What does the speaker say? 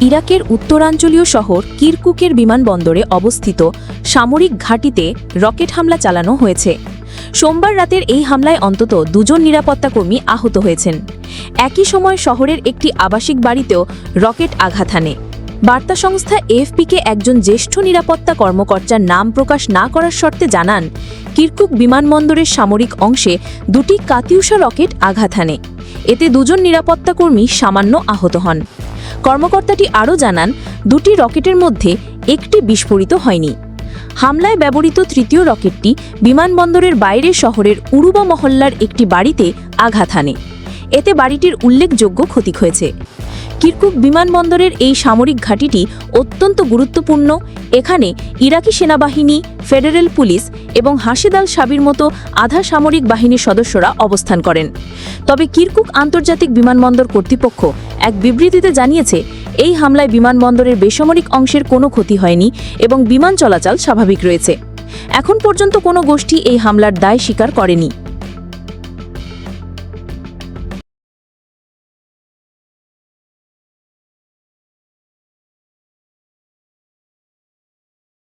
ইরাকের উত্তরাঞ্চলীয় শহর কিরকুকের বিমানবন্দরে অবস্থিত সামরিক ঘাঁটিতে রকেট হামলা চালানো হয়েছে। সোমবার রাতের এই হামলায় অন্তত দুজন নিরাপত্তাকর্মী আহত হয়েছেন। একই সময় শহরের একটি আবাসিক বাড়িতেও রকেট আঘাত হানে। বার্তা সংস্থা এফপিকে একজন জ্যেষ্ঠ নিরাপত্তা কর্মকর্তার নাম প্রকাশ না করার শর্তে জানান, কিরকুক বিমানবন্দরের সামরিক অংশে দুটি কাতিউষা রকেট আঘাত হানে। এতে দুজন নিরাপত্তাকর্মী সামান্য আহত হন। কর্মকর্তাটি আরও জানান, দুটি রকেটের মধ্যে একটি বিস্ফোরিত হয়নি। হামলায় ব্যবহৃত তৃতীয় রকেটটি বিমানবন্দরের বাইরে শহরের উরুবা মহল্লার একটি বাড়িতে আঘাত হানে। এতে বাড়িটির উল্লেখযোগ্য ক্ষতি হয়েছে। কিরকুক বিমানবন্দরের এই সামরিক ঘাঁটিটি অত্যন্ত গুরুত্বপূর্ণ। এখানে ইরাকি সেনাবাহিনী, ফেডারেল পুলিশ এবং হাসিদাল সাবির মতো আধা সামরিক বাহিনীর সদস্যরা অবস্থান করেন। তবে কিরকুক আন্তর্জাতিক বিমানবন্দর কর্তৃপক্ষ এক বিবৃতিতে জানিয়েছে, এই হামলায় বিমানবন্দরের বেসামরিক অংশের কোনো ক্ষতি হয়নি এবং বিমান চলাচল স্বাভাবিক রয়েছে। এখন পর্যন্ত কোনো গোষ্ঠী এই হামলার দায় স্বীকার করেনি।